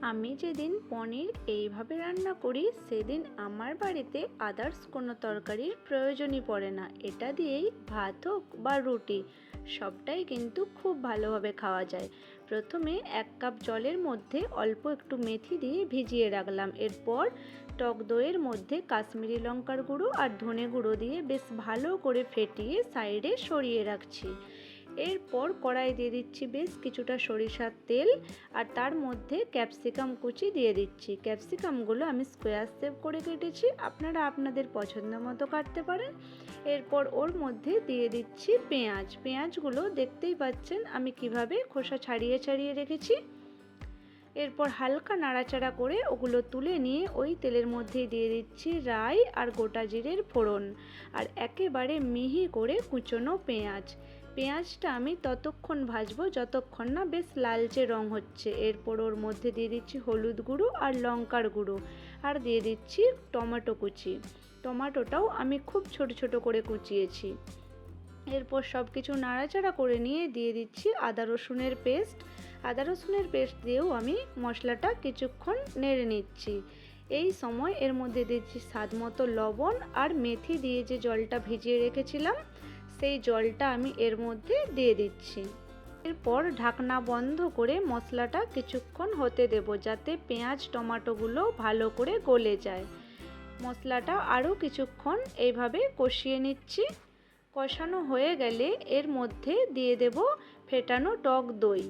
আমি যেদিন পনির এইভাবে রান্না করি, সেদিন আমার বাড়িতে আদার্স কোনো তরকারির প্রয়োজনই পড়ে না। এটা দিয়েই ভাত হোক বা রুটি, সবটাই কিন্তু খুব ভালোভাবে খাওয়া যায়। প্রথমে এক কাপ জলের মধ্যে অল্প একটু মেথি দিয়ে ভিজিয়ে রাখলাম। এরপর টক দইয়ের মধ্যে কাশ্মীরি লঙ্কার গুঁড়ো আর ধনে গুঁড়ো দিয়ে বেশ ভালো করে ফেটিয়ে সাইডে সরিয়ে রাখছি। এরপর কড়াই দিয়ে দিচ্ছি বেশ কিছুটা সরিষার তেল আর তার মধ্যে ক্যাপসিকাম কুচি দিয়ে দিচ্ছি। ক্যাপসিকামগুলো আমি স্কোয়ার শেপ করে কেটেছি। আপনারা আপনাদের পছন্দ মতো কাটতে পারেন। এরপর ওর মধ্যে দিয়ে দিচ্ছি পেঁয়াজ। পেঁয়াজগুলো দেখতেই পাচ্ছেন আমি কীভাবে খোসা ছাড়িয়ে ছাড়িয়ে রেখেছি। এরপর হালকা নাড়াচাড়া করে ওগুলো তুলে নিয়ে ওই তেলের মধ্যে দিয়ে দিচ্ছি রাই আর গোটা জিরের ফোড়ন। আর একেবারে মিহি করে কুচনো পেঁয়াজ। পেঁয়াজটা আমি ততক্ষণ ভাজবো, যতক্ষণ না বেশ লালচে রং হচ্ছে। এরপর ওর মধ্যে দিয়ে দিচ্ছি হলুদ গুঁড়ো আর লঙ্কার গুঁড়ো। আর দিয়ে দিচ্ছি টমেটো কুচি। টমেটোটাও আমি খুব ছোট ছোট করে কুচিয়েছি। এরপর সব কিছু নাড়াচাড়া করে নিয়ে দিয়ে দিচ্ছি আদা রসুনের পেস্ট। আদা রসুনের পেস্ট দিয়েও আমি মশলাটা কিছুক্ষণ নেড়ে নিচ্ছি। এই সময় এর মধ্যে দিচ্ছি স্বাদ মতো লবণ আর মেথি দিয়ে যে জলটা ভিজিয়ে রেখেছিলাম সেই জলটা আমি এর মধ্যে দিয়ে দিচ্ছি। এরপর ঢাকনা বন্ধ করে মশলাটা কিছুক্ষণ হতে দেব যাতে পেঁয়াজ, টমাটোগুলো ভালো করে গলে যায়। মশলাটা আরও কিছুক্ষণ এইভাবে কষিয়ে নিচ্ছি। কষানো হয়ে গেলে এর মধ্যে দিয়ে দেব ফেটানো টক দই।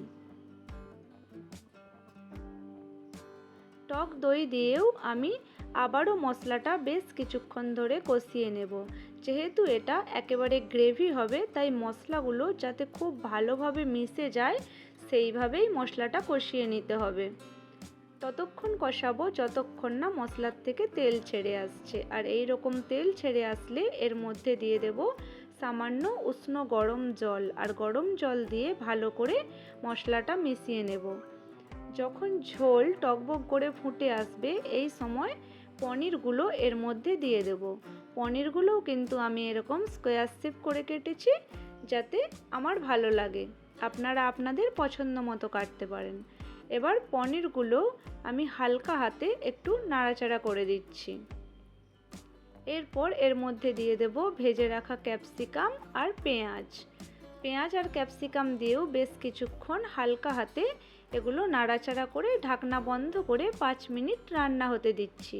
টক দই দিয়েও আমি আবারও মশলাটা বেশ কিছুক্ষণ ধরে কষিয়ে নেব। যেহেতু এটা একেবারে গ্রেভি হবে, তাই মশলাগুলো যাতে খুব ভালোভাবে মিশে যায়, সেইভাবেই মশলাটা কষিয়ে নিতে হবে। ততক্ষণ কষাবো যতক্ষণ না মশলার থেকে তেল ছেড়ে আসছে। আর এই রকম তেল ছেড়ে আসলে এর মধ্যে দিয়ে দেব সামান্য উষ্ণ গরম জল। আর গরম জল দিয়ে ভালো করে মশলাটা মিশিয়ে নেব। যখন ঝোল টকবক করে ফুটে আসবে, এই সময় পনিরগুলো এর মধ্যে দিয়ে দেব। পনিরগুলোও কিন্তু আমি এরকম স্কোয়ার শেপ করে কেটেছি যাতে আমার ভালো লাগে। আপনারা আপনাদের পছন্দ মতো কাটতে পারেন। এবার পনিরগুলো আমি হালকা হাতে একটু নাড়াচাড়া করে দিচ্ছি। এরপর এর মধ্যে দিয়ে দেব ভেজে রাখা ক্যাপসিকাম আর পেঁয়াজ। পেঁয়াজ আর ক্যাপসিকাম দিয়েও বেশ কিছুক্ষণ হালকা হাতে এগুলো নাড়াচাড়া করে ঢাকনা বন্ধ করে পাঁচ মিনিট রান্না হতে দিচ্ছি।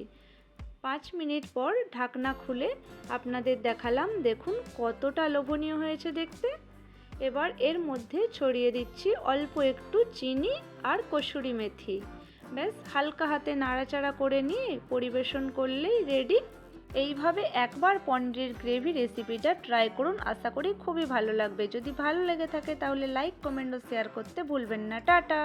পাঁচ মিনিট পর ঢাকনা খুলে আপনাদের দেখালাম, দেখুন কতটা লোভনীয় হয়েছে দেখতে। এবার এর মধ্যে ছড়িয়ে দিচ্ছি অল্প একটু চিনি আর কসুরি মেথি। ব্যাস, হালকা হাতে নাড়াচাড়া করে নিয়ে পরিবেশন করলেই রেডি এইভাবে একবার পনিরের গ্রেভি রেসিপিটা ট্রাই করুন। আশা করি খুবই ভালো লাগবে। যদি ভালো লেগে থাকে তাহলে লাইক কমেন্ট ও শেয়ার করতে ভুলবেন না। টাটা!